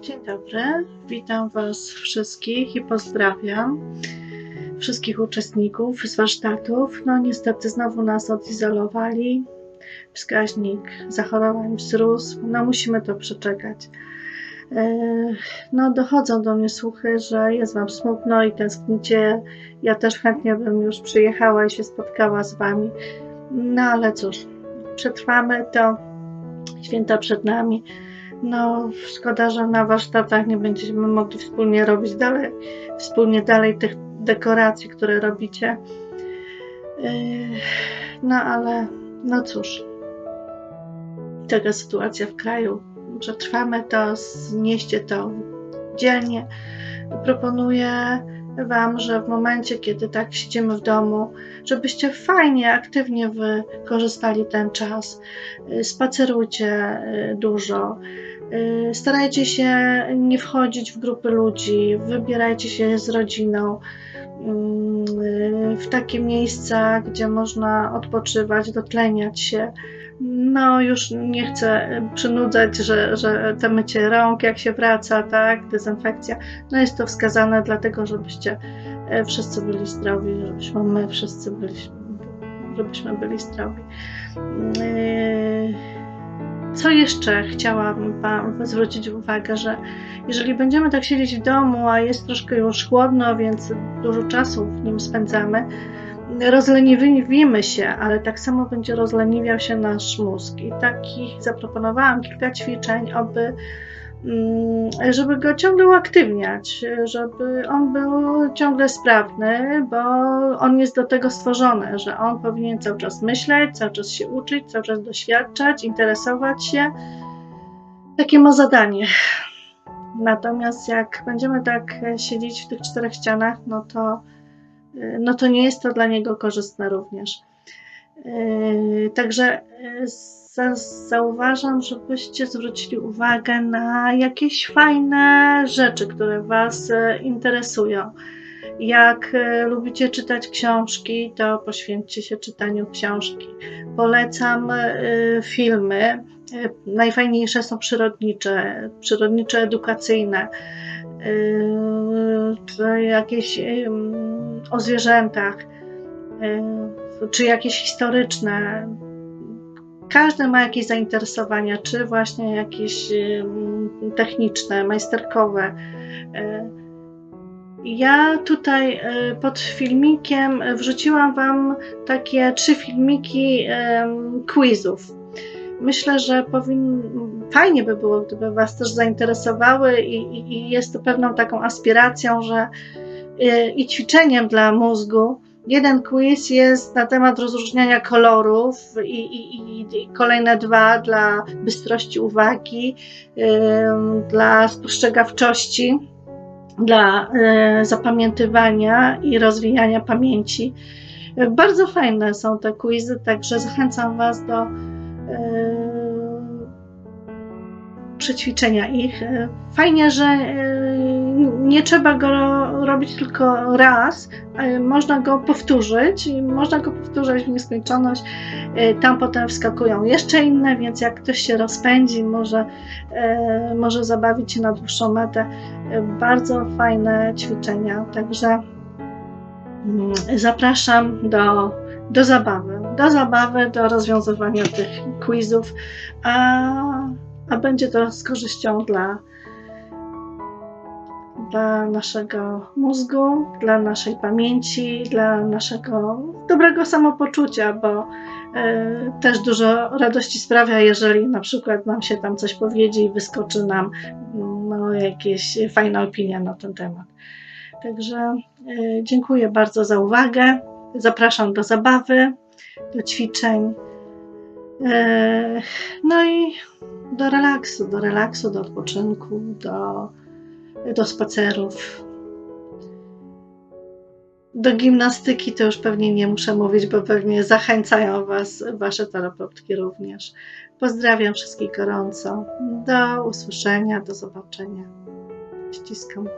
Dzień dobry, witam Was wszystkich i pozdrawiam wszystkich uczestników z warsztatów. No niestety znowu nas odizolowali, wskaźnik zachorowań wzrósł, no musimy to przeczekać. E, No dochodzą do mnie słuchy, że jest Wam smutno i tęsknicie. Ja też chętnie bym już przyjechała i się spotkała z Wami. No ale cóż, przetrwamy to, święta przed nami. No, szkoda, że na warsztatach nie będziemy mogli wspólnie robić dalej, wspólnie dalej tych dekoracji, które robicie. No, ale no cóż, taka sytuacja w kraju. Przetrwamy to, znieście to dzielnie. Proponuję Wam, że w momencie, kiedy tak siedzimy w domu, żebyście fajnie, aktywnie wykorzystali ten czas. Yy, Spacerujcie yy, dużo. Yy, Starajcie się nie wchodzić w grupy ludzi, wybierajcie się z rodziną yy, w takie miejsca, gdzie można odpoczywać, dotleniać się. No, już nie chcę przynudzać, że, że te mycie rąk, jak się wraca, tak, dezynfekcja, no jest to wskazane dlatego, żebyście e, wszyscy byli zdrowi, żebyśmy my wszyscy byli, żebyśmy byli zdrowi. Yy, co jeszcze chciałabym Wam zwrócić uwagę, że jeżeli będziemy tak siedzieć w domu, a jest troszkę już chłodno, więc dużo czasu w nim spędzamy, rozleniwimy się, ale tak samo będzie rozleniwiał się nasz mózg. I takich zaproponowałam kilka ćwiczeń, aby, mm, żeby go ciągle uaktywniać, żeby on był ciągle sprawny, bo on jest do tego stworzony, że on powinien cały czas myśleć, cały czas się uczyć, cały czas doświadczać, interesować się. Takie ma zadanie. Natomiast jak będziemy tak siedzieć w tych czterech ścianach, no to, no to nie jest to dla niego korzystne również. Yy, Także yy, za, zauważam, żebyście zwrócili uwagę na jakieś fajne rzeczy, które Was e, interesują. Jak lubicie czytać książki, to poświęćcie się czytaniu książki. Polecam filmy. Najfajniejsze są przyrodnicze, przyrodnicze edukacyjne, jakieś o zwierzętach, e, czy jakieś historyczne. Każdy ma jakieś zainteresowania, czy właśnie jakieś em, techniczne, majsterkowe. E, Ja tutaj e, pod filmikiem wrzuciłam Wam takie trzy filmiki quizów. Myślę, że powin... fajnie by było, gdyby Was też zainteresowały, i, i, jest to pewną taką aspiracją, że e, i ćwiczeniem dla mózgu. Jeden quiz jest na temat rozróżniania kolorów, i, i, i, kolejne dwa dla bystrości uwagi, dla spostrzegawczości dla e, zapamiętywania i rozwijania pamięci. Bardzo fajne są te quizy, także zachęcam Was do e, przećwiczenia ich. Fajnie, że nie trzeba go robić tylko raz, e, można go powtórzyć i można go powtórzać w nieskończoność. E, Tam potem wskakują jeszcze inne, więc jak ktoś się rozpędzi, może, e, może zabawić się na dłuższą metę. Bardzo fajne ćwiczenia, także mm, zapraszam do, do zabawy, do zabawy, do rozwiązywania tych quizów, a, a będzie to z korzyścią dla, dla naszego mózgu, dla naszej pamięci, dla naszego dobrego samopoczucia, bo e, też dużo radości sprawia, jeżeli na przykład nam się tam coś powiedzie i wyskoczy nam no, jakieś fajna opinia na ten temat. Także e, dziękuję bardzo za uwagę. Zapraszam do zabawy, do ćwiczeń. E, No i do relaksu, do relaksu, do odpoczynku, do, do spacerów. Do gimnastyki to już pewnie nie muszę mówić, bo pewnie zachęcają Was Wasze terapeutki również. Pozdrawiam wszystkich gorąco. Do usłyszenia, do zobaczenia. Ściskam.